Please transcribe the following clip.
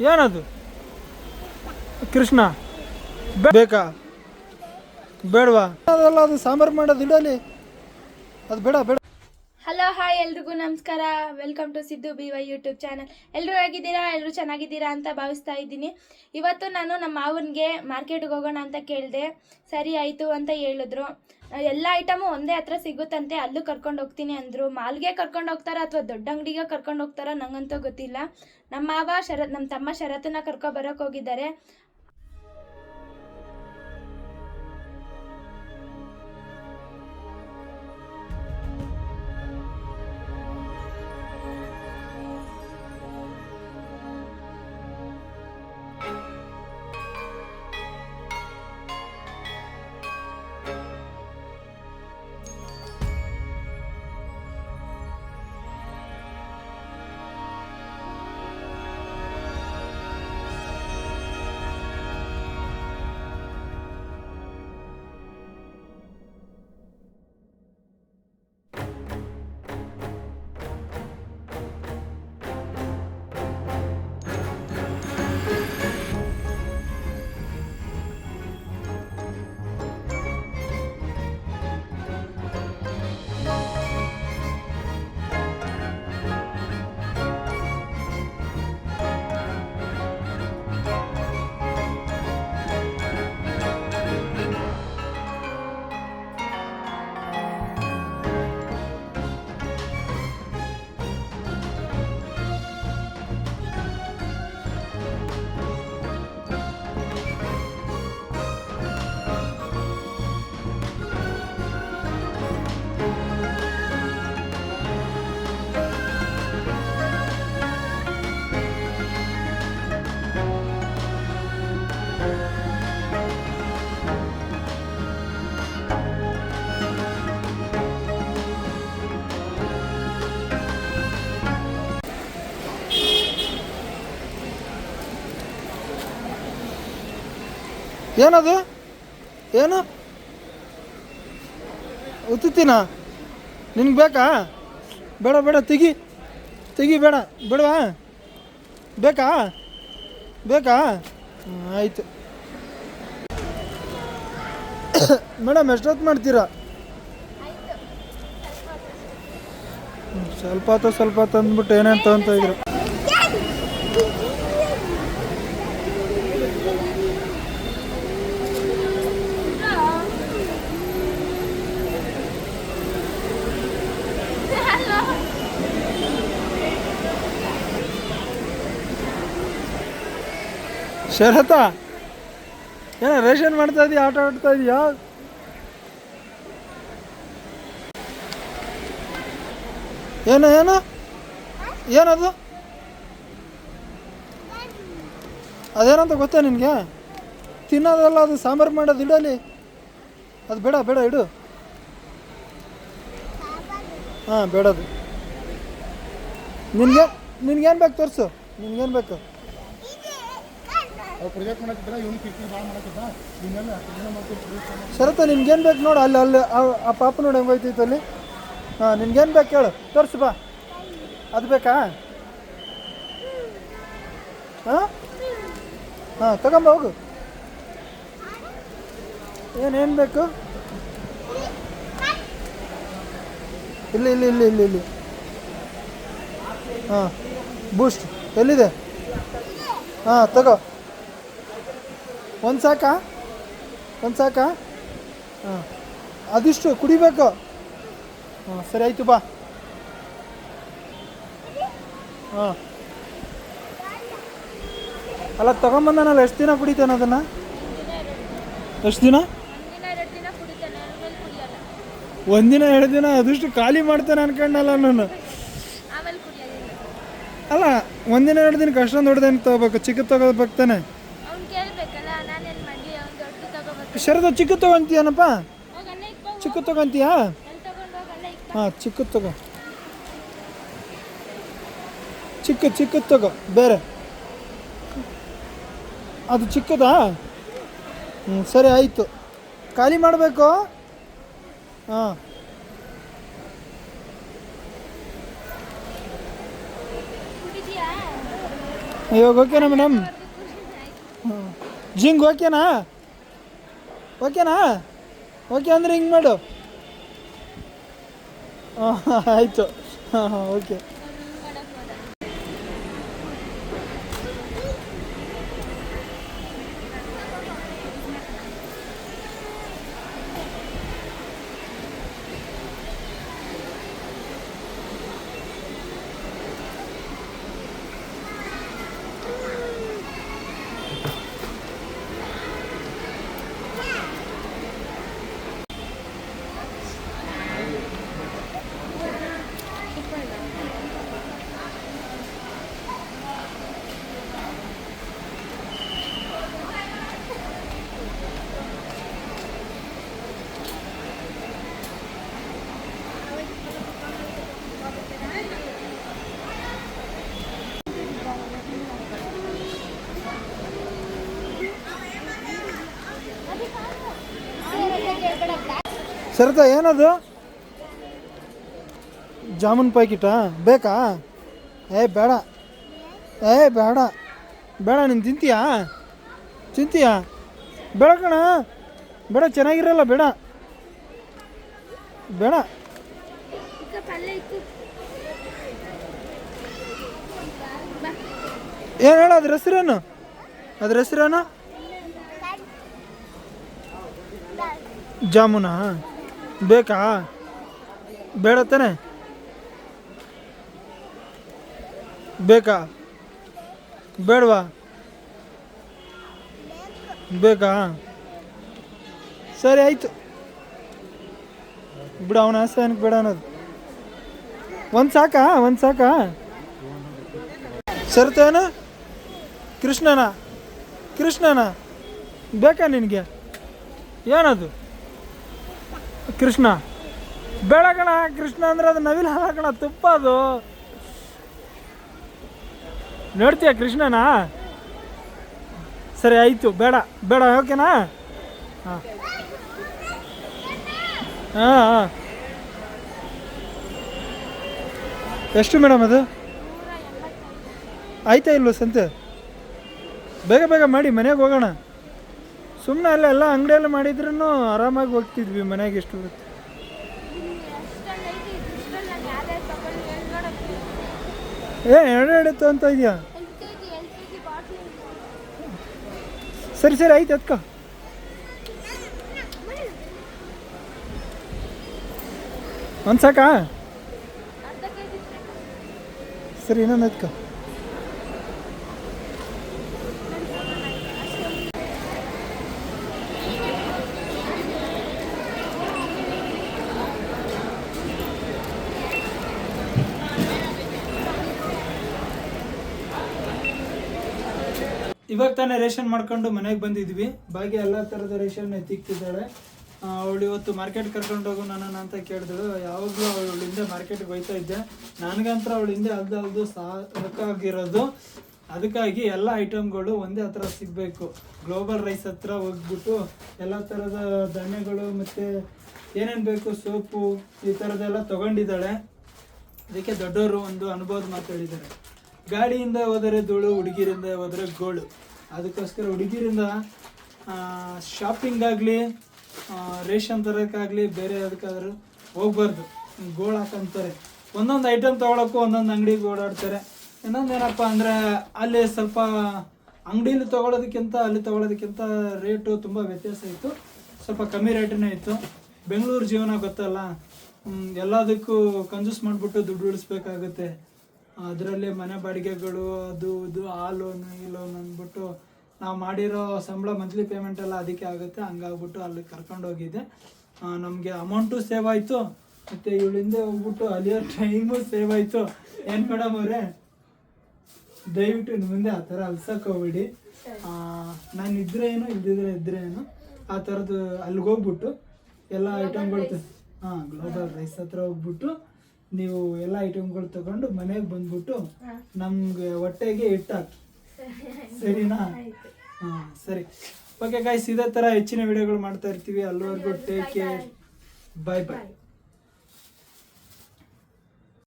ಏನದು? ಕೃಷ್ಣ ಬೇಕಾ? ಬೇಡವಾ? ಅದೆಲ್ಲ ಅದು ಸಾಂಬಾರು ಮಾಡೋದು ಇಡಲಿ. ಅದು ಬೇಡ ಬೇಡ. ಎಲ್ರಿಗೂ ನಮಸ್ಕಾರ. Welcome to Siddu B Y YouTube channel ಎಲ್ಲರೂ ಹೇಗಿದ್ದೀರಾ? ಎಲ್ಲರೂ ಚೆನ್ನಾಗಿದ್ದೀರಾ ಅಂತ ಭಾವಿಸ್ತಾ ಇದ್ದೀನಿ. ಇವತ್ತು ನಾನು ನಮ್ಮ ಮಾವನಿಗೆ ಮಾರ್ಕೆಟ್ಗೆ ಹೋಗೋಣ ಅಂತ ಕೇಳಿದೆ. ಸರಿ ಆಯಿತು ಅಂತ ಹೇಳಿದ್ರು. ಎಲ್ಲ ಐಟಮು ಒಂದೇ ಹತ್ರ ಸಿಗುತ್ತಂತೆ, ಅಲ್ಲೂ ಕರ್ಕೊಂಡು ಹೋಗ್ತೀನಿ ಅಂದರು. ಮಾಲ್ಗೆ ಕರ್ಕೊಂಡು ಹೋಗ್ತಾರಾ ಅಥವಾ ದೊಡ್ಡ ಅಂಗಡಿಗೆ ಕರ್ಕೊಂಡು ಹೋಗ್ತಾರಾ ನಂಗಂತೂ ಗೊತ್ತಿಲ್ಲ. ನಮ್ಮ ಮಾವ ಶರತ್ ನಮ್ಮ ತಮ್ಮ ಶರತ್ನ ಕರ್ಕೊ ಹೋಗಿದ್ದಾರೆ. ಏನದು? ಏನು? ಉತ್ತಿನ ನಿನ್ಗೆ ಬೇಕಾ? ಬೇಡ ಬೇಡ, ತೆಗಿ. ತೆಗಿ, ಬೇಡ. ಬೇಡವಾ? ಬೇಕಾ? ಬೇಕಾ? ಆಯಿತು. ಮೇಡಮ್, ಎಷ್ಟೊತ್ತು ಮಾಡ್ತೀರಾ? ಸ್ವಲ್ಪ ಹೊತ್ತು, ಸ್ವಲ್ಪ ತಂದ್ಬಿಟ್ಟು ಅಂದ್ಬಿಟ್ಟು ಏನೇನು ತಗೊಂತ ಇದ್ರು ಶರತ. ಏನ ರೇಷನ್ ಮಾಡ್ತಾ ಇದೀಯ, ಆಟ ಆಡ್ತಾ ಇದೀಯಾ? ಏನು ಏನು? ಏನದು? ಅದೇನಂತ ಗೊತ್ತಾ ನಿನಗೆ? ತಿನ್ನೋದಲ್ಲ, ಅದು ಸಾಂಬಾರು ಮಾಡೋದು, ಇಡಲಿ. ಅದು ಬೇಡ ಬೇಡ, ಇಡು. ಹಾಂ, ಬೇಡದು. ನಿನಗೆ ನಿನ್ಗೇನು ಬೇಕು ತೋರಿಸು. ನಿನ್ಗೇನು ಬೇಕು? ಶರತ ನಿಮ್ಗೇನು ಬೇಕು ನೋಡು, ಅಲ್ಲಿ ಅಲ್ಲಿ, ಆ- ಪಾಪ ನೋಡಿ ಹೆಂಗೋಯ್ತಿತ್ತು ಅಲ್ಲಿ. ಹಾಂ, ನಿನ್ಗೇನು ಬೇಕು ಕೇಳು ತೋರಿಸು ಬಾ. ಅದು ಬೇಕಾ? ಹಾಂ? ಹಾಂ ತಗೊಂಬ ಹೋಗು. ಏನೇನು ಬೇಕು? ಇಲ್ಲಿ ಇಲ್ಲಿ ಇಲ್ಲಿ ಇಲ್ಲಿ ಇಲ್ಲಿ. ಹಾಂ ಬೂಸ್ಟ್ ಎಲ್ಲಿದೆ? ಹಾಂ, ತಗೋ. ಒಂದು ಸಾಕಾ? ಒಂದು ಸಾಕಾ? ಹಾಂ. ಅದಿಷ್ಟು, ಕುಡಿಬೇಕು. ಹಾಂ, ಸರಿ, ಆಯಿತು, ಬಾ. ಹಾಂ. ಅಲ್ಲ, ತಗೊಂಬಂದನಲ್ಲ, ಎಷ್ಟು ದಿನ ಕುಡಿತಾನೆ ಅದನ್ನು? ಎಷ್ಟು ದಿನ? ಒಂದಿನ ಎರಡು ದಿನ, ಅದಷ್ಟು ಖಾಲಿ ಮಾಡ್ತಾನೆ ಅನ್ಕೊಂಡಲ್ಲ ನಾನು. ಅಲ್ಲ ಒಂದಿನ ಎರಡು ದಿನಕ್ಕೆ ಅಷ್ಟೊಂದು ದೊಡ್ಡದೇನು ತಗೋಬೇಕು? ಚಿಕ್ಕ ತಗೋಬೇಕು ಬರ್ತಾನೆ ಅವ್ನು ಕೇಳಬೇಕಲ್ಲ ನಾನೇನು ಮಾಡಲಿ ಅವ್ನು ದೊಡ್ಡ ತಗೋಬೇಕು ಶರದ ಚಿಕ್ಕ ತಗೊಂತೀಯನಪ್ಪ? ಚಿಕ್ಕ ತಗೊಂತೀಯ? ಹಾಂ ಚಿಕ್ಕ ತಗೋ. ಚಿಕ್ಕ ಚಿಕ್ಕ ತಗೋ. ಬೇರೆ. ಅದು ಚಿಕ್ಕದಾ? ಹ್ಞೂ ಸರಿ ಆಯಿತು. ಖಾಲಿ ಮಾಡಬೇಕು? ಹಾಂ. ಇವಾಗ ಓಕೆನಾ ಮೇಡಮ್? ಜಿಂಗ್ ಓಕೆನಾ? ಓಕೆನಾ? ಓಕೆ ಅಂದರೆ ಹಿಂಗೆ ಮಾಡು. ಹಾಂ ಆಯಿತು. ಹಾಂ ಹಾಂ ಓಕೆ. ಸರಿತಾ, ಏನದು? ಜಾಮೂನ್ ಪ್ಯಾಕೆಟಾ ಬೇಕಾ? ಏ, ಬೇಡ. ಏ, ಬೇಡ. ಬೇಡ, ನೀನು ತಿಂತೀಯಾ? ತಿಂತೀಯಾ? ಬೇಡ ಕಣ. ಬೇಡ, ಚೆನ್ನಾಗಿರಲ್ಲ, ಬೇಡ. ಬೇಡ. ಏನು ಹೇಳ, ಅದ್ರ ಹೆಸ್ರೇನು? ಅದ್ರ ಹೆಸ್ರೇನು? ಜಾಮೂನಾ? ಬೇಕಾ? ಬೇಡ ತಾನೆ ಬೇಕಾ? ಬೇಡವಾ? ಬೇಕಾ? ಸರಿ, ಆಯಿತು. ಬಿಡು, ಅವನ ಆಸೆ ಬೇಡ ಅನ್ನೋದು. ಒಂದು ಸಾಕಾ? ಒಂದು ಸಾಕಾ? ಸರಿತೇನ ಕೃಷ್ಣನ. ಕೃಷ್ಣನ. ಬೇಕಾ ನಿನಗೆ? ಏನದು? ಕೃಷ್ಣ. ಬೆಳಗಣ ಕೃಷ್ಣ ಅಂದ್ರೆ ಅದು ನವಿಲ ಹಾಕೋಣ ತುಪ್ಪ ಅದು. ನೋಡ್ತೀಯ ಕೃಷ್ಣನಾ? ಸರಿ, ಆಯಿತು. ಬೇಡ ಬೇಡ, ಓಕೆನಾ? ಹಾಂ ಹಾಂ. ಎಷ್ಟು ಮೇಡಮ್ ಅದು? ಆಯ್ತಾ ಇಲ್ವ ಸಂತೆ? ಬೇಗ ಬೇಗ ಮಾಡಿ, ಮನೆಗೆ ಹೋಗೋಣ. ಸುಮ್ಮನೆ ಅಲ್ಲೆಲ್ಲ ಅಂಗಡಿಯಲ್ಲಿ ಮಾಡಿದ್ರೂ ಆರಾಮಾಗಿ ಹೋಗ್ತಿದ್ವಿ, ಮನೆಗೆ ಎಷ್ಟು ಬರುತ್ತೆ ಏ, ಎರಡು ಎರಡು ಅಂತ ಇದೆಯಾ? ಸರಿ ಸರಿ, ಆಯ್ತು ಅದ್ಕ ಒಂದು ಸಾಕಾ? ಸರಿ, ಇನ್ನೊಂದು ಅದ್ಕ ಇವಾಗ ತಾನೇ ರೇಷನ್ ಮಾಡ್ಕೊಂಡು ಮನೆಗೆ ಬಂದಿದ್ವಿ. ಬಾಗಿ ಎಲ್ಲ ಥರದ ರೇಷನ್ ಎತ್ತಿಕ್ತಿದ್ದಾಳೆ. ಅವಳು ಇವತ್ತು ಮಾರ್ಕೆಟ್ ಕರ್ಕೊಂಡು ಹೋಗು ನನ್ನ ಅಂತ ಕೇಳಿದಳು. ಯಾವಾಗಲೂ ಅವಳು ಹಿಂದೆ ಮಾರ್ಕೆಟ್ಗೆ ಹೋಯ್ತಾ ಇದ್ದೆ. ನನಗಂತರ ಅವಳು ಹಿಂದೆ ಅಲ್ದು ಅಲ್ದು ಸಾಕಾಗಿರೋದು. ಅದಕ್ಕಾಗಿ ಎಲ್ಲ ಐಟಮ್ಗಳು ಒಂದೇ ಹತ್ರ ಸಿಗಬೇಕು. ಗ್ಲೋಬಲ್ ರೈಸ್ ಹತ್ರ ಹೋಗ್ಬಿಟ್ಟು ಎಲ್ಲ ಥರದ ಧಾನ್ಯಗಳು ಮತ್ತು ಏನೇನು ಬೇಕು, ಸೋಪು ಈ ಥರದ್ದೆಲ್ಲ ತೊಗೊಂಡಿದ್ದಾಳೆ. ಅದಕ್ಕೆ ದೊಡ್ಡವರು ಒಂದು ಅನುಭವದ ಮಾತು ಹೇಳಿದ್ದಾರೆ. ಗಾಡಿಯಿಂದ ಹೋದರೆ ಧೂಳು, ಹುಡುಗಿರಿಂದ ಹೋದರೆ ಗೋಳು. ಅದಕ್ಕೋಸ್ಕರ ಹುಡುಗಿರಿಂದ ಶಾಪಿಂಗ್ ಆಗಲಿ ರೇಷನ್ ತರೋಕ್ಕಾಗಲಿ ಬೇರೆ ಅದಕ್ಕಾದ್ರೂ ಹೋಗ್ಬಾರ್ದು. ಗೋಳ್ ಹಾಕಂತಾರೆ. ಒಂದೊಂದು ಐಟಮ್ ತೊಗೊಳಕ್ಕೂ ಒಂದೊಂದು ಅಂಗಡಿಗೆ ಓಡಾಡ್ತಾರೆ. ಇನ್ನೊಂದು ಏನಪ್ಪ ಅಂದರೆ, ಅಲ್ಲಿ ಸ್ವಲ್ಪ ಅಂಗಡಿಲಿ ತೊಗೊಳೋದಕ್ಕಿಂತ, ಅಲ್ಲಿ ತೊಗೊಳೋದಕ್ಕಿಂತ ರೇಟು ತುಂಬ ವ್ಯತ್ಯಾಸ ಇತ್ತು. ಸ್ವಲ್ಪ ಕಮ್ಮಿ ರೇಟನೇ ಇತ್ತು. ಬೆಂಗಳೂರು ಜೀವನ ಗೊತ್ತಲ್ಲ? ಎಲ್ಲದಕ್ಕೂ ಕಂಜೂಸ್ ಮಾಡಿಬಿಟ್ಟು ದುಡ್ಡು ಉಳಿಸ್ಬೇಕಾಗುತ್ತೆ. ಅದರಲ್ಲಿ ಮನೆ ಬಾಡಿಗೆಗಳು, ಅದು ಇದು, ಆ ಲೋನು ಈ ಲೋನ್ ಅಂದ್ಬಿಟ್ಟು ನಾವು ಮಾಡಿರೋ ಸಂಬಳ ಮಂತ್ಲಿ ಪೇಮೆಂಟ್ ಎಲ್ಲ ಅದಕ್ಕೆ ಆಗುತ್ತೆ. ಹಂಗಾಗ್ಬಿಟ್ಟು ಅಲ್ಲಿ ಕರ್ಕೊಂಡು ಹೋಗಿದ್ದೆ ನಮಗೆ ಅಮೌಂಟು ಸೇವ್ ಆಯಿತು. ಮತ್ತು ಇವಳಿಂದ ಹೋಗ್ಬಿಟ್ಟು ಅಲ್ಲಿಯೋ ಟೈಮು ಸೇವ್ ಆಯಿತು. ಏನು ಮೇಡಮ್ ಅವರೇ? ದಯವಿಟ್ಟು ಇನ್ನು ಮುಂದೆ ಆ ಥರ ಅಲ್ಸಕ್ಕೋಗ್ಬಿಡಿ ನಾನು ಇದ್ರೆ ಏನು, ಇಲ್ದಿದ್ರೆ ಇದ್ರೆ ಏನು, ಆ ಥರದ್ದು ಅಲ್ಲಿಗೆ ಹೋಗ್ಬಿಟ್ಟು ಎಲ್ಲ ಐಟಮ್ಗಳು ಹಾಂ ಗ್ಲೋಬಲ್ ರೈಸ್ ಹತ್ರ ಹೋಗ್ಬಿಟ್ಟು ನೀವು ಎಲ್ಲ ಐಟಮ್ಗಳು ತಗೊಂಡು ಮನೆಗೆ ಬಂದ್ಬಿಟ್ಟು ನಮ್ಗೆ ಹೊಟ್ಟೆಗೆ ಇಟ್ಟಾಕಿ ಸರಿನಾ? ಹಾಂ ಸರಿ. ಓಕೆ ಗಾಯ್ಸ್ ಇದೇ ಥರ ಹೆಚ್ಚಿನ ವಿಡಿಯೋಗಳು ಮಾಡ್ತಾ ಇರ್ತೀವಿ. ಅಲ್ಲಿವರೆಗೂ ಟೇಕ್ ಕೇರ್ ಬಾಯ್ ಬಾಯ್